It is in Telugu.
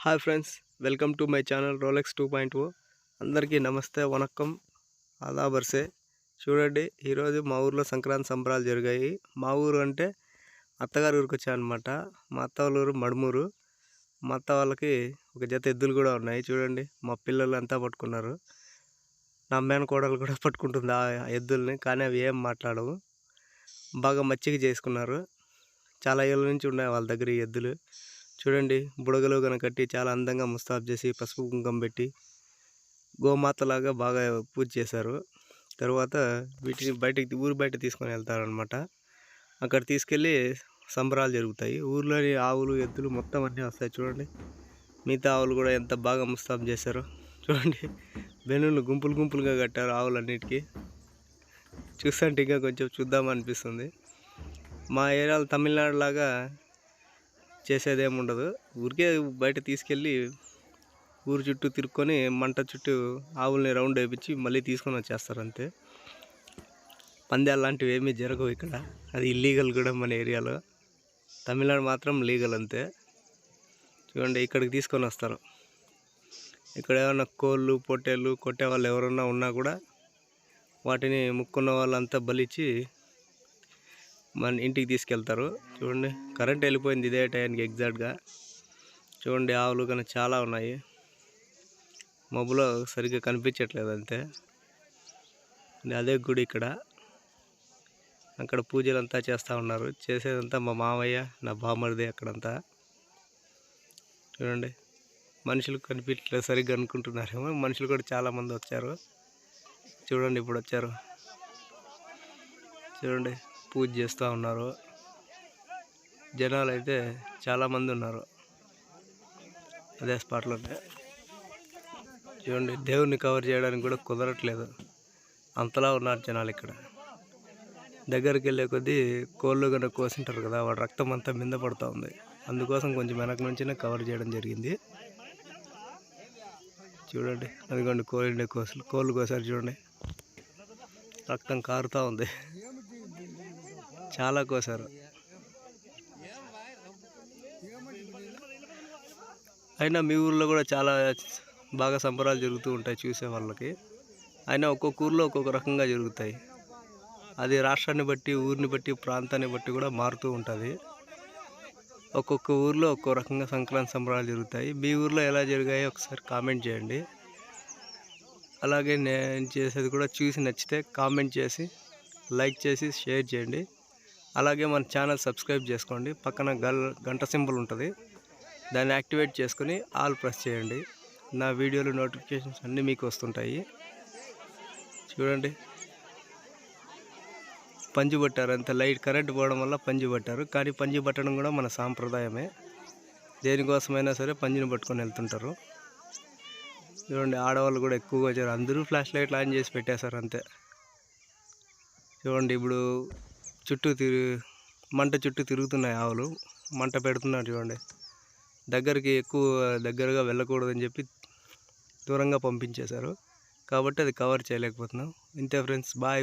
Hi friends welcome to my channel Rolex two point O. అందరికీ నమస్తే వనక్కం ఆదాబర్సే చూడండి ఈరోజు మా ఊర్లో సంక్రాంతి సంబరాలు జరిగాయి. మా ఊరు అంటే అత్తగారి ఊరికి వచ్చానమాట మా అత్త వాళ్ళ ఊరు మడుమూరు. మా అత్త వాళ్ళకి ఒక జత ఎద్దులు కూడా ఉన్నాయి. చూడండి మా పిల్లలు అంతా పట్టుకున్నారు. నా మేనకోడలు కూడా పట్టుకుంటుంది ఆ ఎద్దుల్ని కానీ అవి ఏం మాట్లాడవు. బాగా మచ్చిక చేసుకున్నారు. చాలా ఏళ్ళ నుంచి ఉన్నాయి వాళ్ళ దగ్గర ఈ ఎద్దులు. చూడండి బుడగలు కనకట్టి కట్టి చాలా అందంగా ముస్తాబ్ చేసి పసుపు కుంకం పెట్టి గోమాతలాగా బాగా పూజ చేశారు. తర్వాత వీటిని బయటకి ఊరు బయట తీసుకొని వెళ్తారనమాట అక్కడ తీసుకెళ్ళి సంబరాలు జరుగుతాయి. ఊర్లోని ఆవులు ఎద్దులు మొత్తం అన్నీ వస్తాయి చూడండి. మిగతా ఆవులు కూడా ఎంత బాగా ముస్తాబ్ చేశారో చూడండి. బెలూన్లు గుంపులు గుంపులుగా కట్టారు ఆవులన్నిటికీ. చూస్తుంటే ఇంకా కొంచెం చూద్దామనిపిస్తుంది మా ఏరియాలో తమిళనాడు లాగా చేసేదేముండదు. ఉండదు ఊరికే బయట తీసుకెళ్ళి ఊరు చుట్టూ తిరుక్కొని మంట చుట్టూ ఆవుల్ని రౌండ్ వేయించి మళ్ళీ తీసుకొని వచ్చేస్తారు అంతే. పందాలు లాంటివి ఏమీ జరగవు ఇక్కడ. అది ఇల్లీగల్ కూడా మన ఏరియాలో. తమిళనాడు మాత్రం లీగల్ అంతే. చూడండి ఇక్కడికి తీసుకొని వస్తారు. ఇక్కడ ఏమైనా కోళ్ళు పొట్టేళ్ళు కొట్టే వాళ్ళు ఎవరన్నా ఉన్నా కూడా వాటిని ముక్కున్న వాళ్ళంతా బలిచ్చి మన ఇంటికి తీసుకెళ్తారు. చూడండి కరెంట్ వెళ్ళిపోయింది ఇదే టైంకి ఎగ్జాక్ట్గా చూడండి ఆవులు కానీ చాలా ఉన్నాయి. మబ్బులో సరిగ్గా కనిపించట్లేదు అంతే. అదే గుడి ఇక్కడ. అక్కడ పూజలు అంతా చేస్తూ ఉన్నారు. చేసేదంతా మా మామయ్య నా బామ్మడిది అక్కడంతా. చూడండి మనుషులు కనిపించట్లేదు సరిగ్గా అనుకుంటున్నారేమో. మనుషులు కూడా చాలామంది వచ్చారు. చూడండి ఇప్పుడు వచ్చారు. చూడండి పూజ చేస్తూ ఉన్నారు. జనాలు అయితే చాలామంది ఉన్నారు. అదే స్పాట్లోనే. చూడండి దేవుణ్ణి కవర్ చేయడానికి కూడా కుదరట్లేదు. అంతలా ఉన్నారు జనాలు ఇక్కడ. దగ్గరికి వెళ్ళే కొద్దీ కోళ్ళు కనుక కోసింటారు కదా వాడు రక్తం అంతా మింద పడుతూ ఉంది. అందుకోసం కొంచెం వెనక నుంచినే కవర్ చేయడం జరిగింది. చూడండి అదిగోండి కోళ్ళు కోసలు కోళ్ళు కోసారు చూడండి. రక్తం కారుతూ ఉంది. చాలా కోసారు. అయినా మీ ఊర్లో కూడా చాలా బాగా సంబరాలు జరుగుతూ ఉంటాయి చూసే వాళ్ళకి. అయినా ఒక్కొక్క ఊర్లో ఒక్కొక్క రకంగా జరుగుతాయి. అది రాష్ట్రాన్ని బట్టి ఊరిని బట్టి ప్రాంతాన్ని బట్టి కూడా మారుతూ ఉంటుంది. ఒక్కొక్క ఊర్లో ఒక్కో రకంగా సంక్రాంతి సంబరాలు జరుగుతాయి. మీ ఊర్లో ఎలా జరిగాయో ఒకసారి కామెంట్ చేయండి. అలాగే నేను చేసేది కూడా చూసి నచ్చితే కామెంట్ చేసి లైక్ చేసి షేర్ చేయండి. అలాగే మన ఛానల్ సబ్స్క్రైబ్ చేసుకోండి. పక్కన గల్ గంట సింబల్ ఉంటుంది. దాన్ని యాక్టివేట్ చేసుకుని ఆల్ ప్రెస్ చేయండి. నా వీడియోలు నోటిఫికేషన్స్ అన్నీ మీకు వస్తుంటాయి. చూడండి. పంజు పట్టారు అంత లైట్ కరెంట్ పోవడం వల్ల పంజి పట్టారు కానీ పంజు పట్టడం కూడా మన సాంప్రదాయమే. దేనికోసమైనా సరే పంజుని పట్టుకొని వెళ్తుంటారు. చూడండి ఆడవాళ్ళు కూడా ఎక్కువగా వచ్చారు. అందరూ ఫ్లాష్ లైట్లు ఆన్ చేసి పెట్టేశారు అంతే. చూడండి ఇప్పుడు చుట్టూ తిరు మంట చుట్టూ తిరుగుతున్నాయి ఆవులు. మంట పెడుతున్నారు చూడండి. దగ్గరికి ఎక్కువ దగ్గరగా వెళ్ళకూడదని చెప్పి దూరంగా పంపించేశారు. కాబట్టి అది కవర్ చేయలేకపోతున్నాం. ఇంతే ఫ్రెండ్స్ బాయ్.